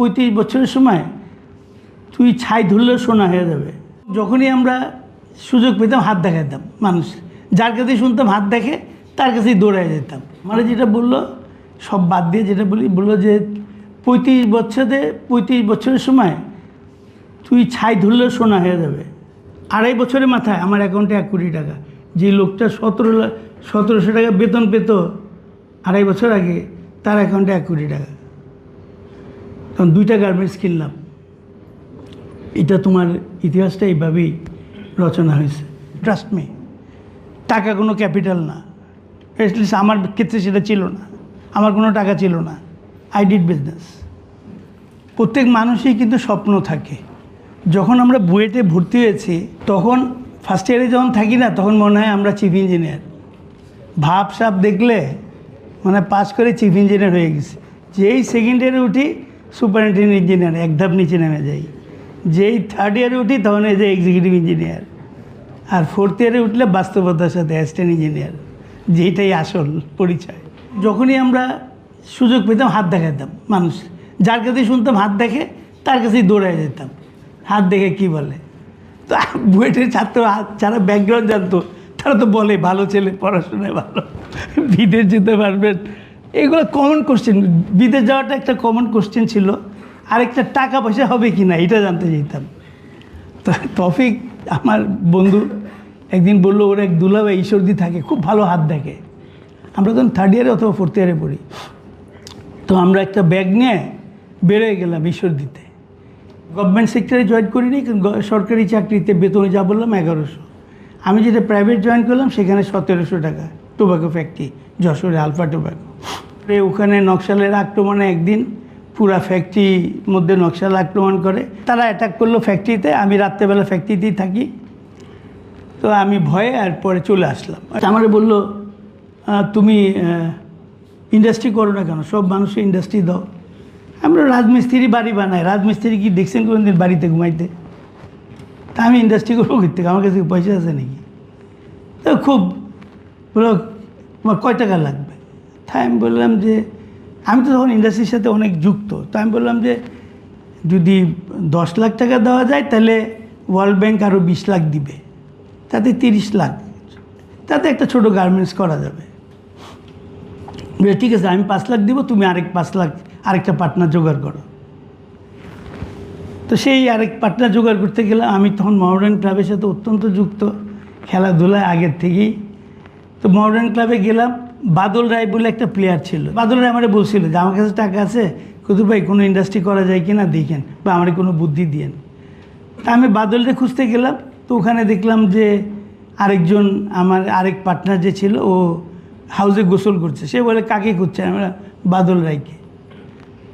পঁয়ত্রিশ বছরের সময় তুই ছাই ধরলে সোনা হয়ে যাবে। যখনই আমরা সুযোগ পেতাম, হাত দেখাতাম মানুষ। যার কাছে শুনতাম, হাত দেখে তার কাছেই দৌড়ায় যেতাম। মানে যেটা বলল, সব বাদ দিয়ে যেটা বলি, বলল যে পঁয়ত্রিশ বছরে, পঁয়ত্রিশ বছরের সময় তুই ছাই ধরলে সোনা হয়ে যাবে। আড়াই বছরের মাথায় আমার অ্যাকাউন্টে এক কোটি টাকা। যে লোকটা সতেরো সতেরোশো টাকা বেতন পেত আড়াই বছর আগে, তার অ্যাকাউন্টে এক কোটি টাকা। তখন দুইটা গার্মেন্টস কিনলাম। এটা তোমার ইতিহাসটা এইভাবেই রচনা হয়েছে। ট্রাস্ট মি টাকা কোনো ক্যাপিটাল না। এটলিস্ট আমার ক্ষেত্রে সেটা ছিল না। আমার কোনো টাকা ছিল না। আই ডিড বিজনেস প্রত্যেক মানুষই কিন্তু স্বপ্ন থাকে। যখন আমরা বুয়েটে ভর্তি হয়েছি, তখন ফার্স্ট ইয়ারে যখন থাকি না, তখন মনে হয় আমরা চিফ ইঞ্জিনিয়ার ভাব সাপ দেখলে মানে পাস করে চিফ ইঞ্জিনিয়ার হয়ে গেছি। যেই সেকেন্ড ইয়ারে উঠি সুপারিনটেন্ডেন্ট ইঞ্জিনিয়ার, এক ধাপ নিচে নেমে যাই যেই থার্ড ইয়ারে উঠি, তখন এই যে এক্সিকিউটিভ ইঞ্জিনিয়ার আর ফোর্থ ইয়ারে উঠলে বাস্তবতার সাথে অ্যাসিস্ট্যান্ট ইঞ্জিনিয়ার যেইটাই আসল পরিচয়। যখনই আমরা সুযোগ পেতাম, হাত দেখাতাম মানুষ। যার কাছে শুনতাম, হাত দেখে তার কাছেই দৌড়ায় যেতাম। হাত দেখে কি বলে? তো বুয়েটের ছাত্র হাত যারা ব্যাকগ্রাউন্ড জানতো, তারা তো বলে, ভালো ছেলে, পড়াশোনায় ভালো। বিদেশ যেতে পারবেন এগুলো কমন কোশ্চেন বিদেশ যাওয়াটা একটা কমন কোশ্চেন ছিল। আরেকটা টাকা পয়সা হবে কি না, এটা জানতে চাইতাম। তো তফিক, আমার বন্ধু একদিন বলল, ওর এক দুলাভাই ঈশ্বরদি থাকে, খুব ভালো হাত দেখে। আমরা তখন থার্ড ইয়ারে অথবা ফোর্থ ইয়ারে পড়ি, তো আমরা একটা ব্যাগ নিয়ে বেরোয় গেলাম ঈশ্বরদীতে। গভর্নমেন্ট সেক্টরে জয়েন করিনি সরকারি চাকরিতে বেতনে যা বললাম এগারোশো। আমি যেটা প্রাইভেট জয়েন করলাম, সেখানে সতেরোশো টাকা। টোবাকো ফ্যাক্টরি যশোরে আলফা টোবাকো ওখানে নকশালের আক্রমণে একদিন, পুরা ফ্যাক্টরির মধ্যে নকশাল আক্রমণ করে। তারা অ্যাটাক করল ফ্যাক্টরিতে আমি রাত্রেবেলা ফ্যাক্টরিতেই থাকি। তো আমি ভয়ে আর পরে চলে আসলাম। আমার বলল তুমি ইন্ডাস্ট্রি করো না কেন? সব মানুষের ইন্ডাস্ট্রি দাও। আমরা রাজমিস্ত্রি বাড়ি বানাই। রাজমিস্ত্রি কি দেখছেন কোনো দিন বাড়িতে ঘুমাইতে? তা আমি ইন্ডাস্ট্রি করব করতে আমার কাছে পয়সা আছে নাকি? তো খুব বলো, তোমার কয় টাকা লাগবে? তাই আমি বললাম যে, আমি তো তখন ইন্ডাস্ট্রির সাথে অনেক যুক্ত, তো আমি বললাম যে, যদি দশ লাখ টাকা দেওয়া যায়, তাহলে ওয়ার্ল্ড ব্যাংক আরও বিশ লাখ দিবে। তাতে তিরিশ লাখ। তাতে একটা ছোট গার্মেন্টস করা যাবে। ঠিক আছে, আমি পাঁচ লাখ দিব, তুমি আরেক পাঁচ লাখ, আরেকটা পার্টনার জোগাড় করো। তো সেই আরেক পার্টনার জোগাড় করতে গেলে আমি তখন মডার্ন ক্লাবের সাথে অত্যন্ত যুক্ত। খেলাধুলায় আগের থেকেই তো মডার্ন ক্লাবে গেলাম। বাদল রায় বলে একটা প্লেয়ার ছিল। বাদল রায় আমারে বলছিল যে, আমার কাছে টাকা আছে কুতুব ভাই, কোনো ইন্ডাস্ট্রি করা যায় কি না দেখেন বা আমার কোনো বুদ্ধি দিয়েন। তা আমি বাদলরে খুঁজতে গেলাম। তো ওখানে দেখলাম যে, আরেকজন আমার আরেক পার্টনার যে ছিল, ও হাউসে গোসল করছে। সে বলে, কাকে খুঁজছে আমরা বাদল রায়কে।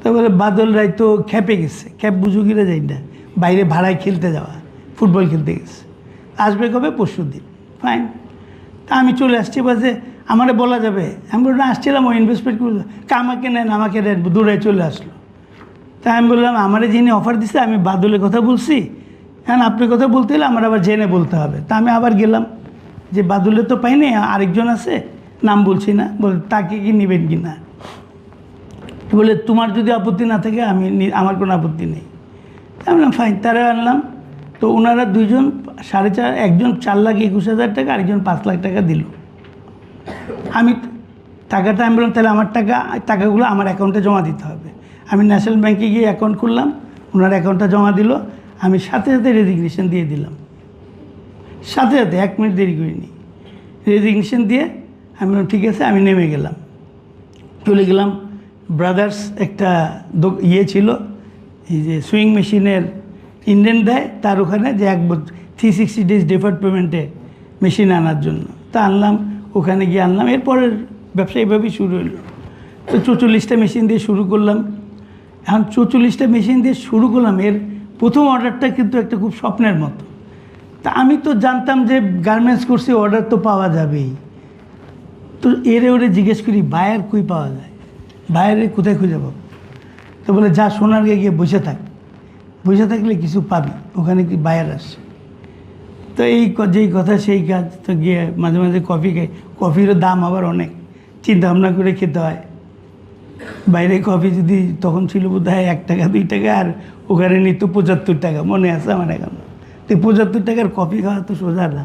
তো বলে, বাদল রায় তো খ্যাপে গেছে। খ্যাপ বুঝু গিলে যাই না। বাইরে ভাড়ায় খেলতে যাওয়া, ফুটবল খেলতে গেছে। আসবে কবে? পরশু দিন ফাইন তা আমি চলে আসছি বাজে আমারে বলা যাবে। আমি বললাম, আসছিলাম ও ইনভেস্টমেন্ট করব কা আমাকে নেন আমাকে নেন দূরে চলে আসলো। তা আমি বললাম, আমারে যিনি অফার দিছে, আমি বাদলের কথা বলছি। হ্যাঁ আপনি কথা বলতে হলে আমার আবার জেনে বলতে হবে। তা আমি আবার গেলাম, যে বাদুলে তো পাইনি, আরেকজন আছে, নাম বলছি না। বল, তাকে কি নেবেন কি না? বলে, তোমার যদি আপত্তি না থাকে, আমি আমার কোনো আপত্তি নেই। আমি ফাইন। তারা আনলাম। তো ওনারা দুইজন সাড়ে চার, একজন চার লাখ একুশ হাজার টাকা, আরেকজন পাঁচ লাখ টাকা দিল। আমি টাকাটা, আমি বললাম, তাহলে আমার টাকা, টাকাগুলো আমার অ্যাকাউন্টে জমা দিতে হবে। আমি ন্যাশনাল ব্যাংকে গিয়ে অ্যাকাউন্ট খুললাম, ওনার অ্যাকাউন্টটা জমা দিল। আমি সাথে সাথে রেজিগনেশন দিয়ে দিলাম। সাথে সাথে, এক মিনিট দেরি করিনি। রেজিগনেশন দিয়ে আমি বললাম, ঠিক আছে, আমি নেমে গেলাম। চলে গেলাম। ব্রাদার্স একটা ইয়ে ছিল, এই যে সুইং মেশিনের ইন্ডিয়ান দেয়, তার ওখানে যে এক থ্রি সিক্সটি ডেজ ডেফার্ড পেমেন্টে মেশিন আনার জন্য। তা আনলাম, ওখানে গিয়ে আনলাম, এরপরের ব্যবসা এইভাবেই শুরু হলো। তো চৌচল্লিশটা মেশিন দিয়ে শুরু করলাম। এখন চৌচল্লিশটা মেশিন দিয়ে শুরু করলাম, এর প্রথম অর্ডারটা কিন্তু একটা খুব স্বপ্নের মতো। তা আমি তো জানতাম যে গার্মেন্টস করছি অর্ডার তো পাওয়া যাবেই। তো এরে ওরে জিজ্ঞেস করি বায়ার কই পাওয়া যায়? বায়ারে কোথায় খুঁজে পাবো? তো বলে, যা সোনার গিয়ে গিয়ে বসে থাক। বসে থাকলে কিছু পাবি, ওখানে কি বায়ার আসছে তো এই যেই কথা সেই কাজ, তো গিয়ে মাঝে মাঝে কফি খাই কফিরও দাম আবার অনেক চিন্তা ভাবনা করে খেতে হয়। বাইরে কফি যদি তখন ছিল বোধ হয় এক টাকা, দুই টাকা, আর ওখানে নিত পঁচাত্তর টাকা, মনে আছে আমার এখন? তো পঁচাত্তর টাকার কফি খাওয়া তো সোজা না।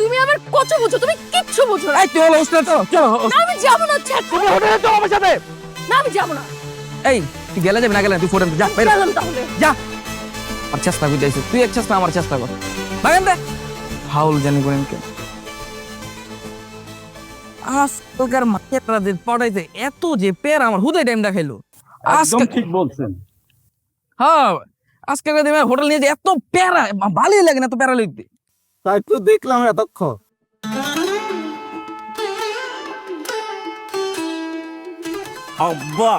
তুমি আমার কত বুঝো তুমি কিচ্ছু বুঝো না। এই তুই হলো হোস্টেলে চলো চলো না, আমি যাব না ছাড় তুমি হোটেলে চলো আমার সাথে। না আমি যাব না। এই তুই গেলে যাবে না গেলে না, তুই ফোন যা বাইরে। গেলাম তাহলে। যা। আর চেষ্টা করে যাইছিস তুই এক চেষ্টা আমার চেষ্টা কর। বাগান দে। ফাউল জানি করেন কে। আজকালকার মায়েরাদের পড়াইতে এত যে পের আমার হুদে টাইম দেখাইলো। একদম ঠিক বলছেন। হ্যাঁ আজকালকার দিনে হোটেল নিয়ে যে এত প্যারা ভালোই লাগে না এত প্যারা লইতে। তাই তো দেখলাম এতক্ষণ আব্বা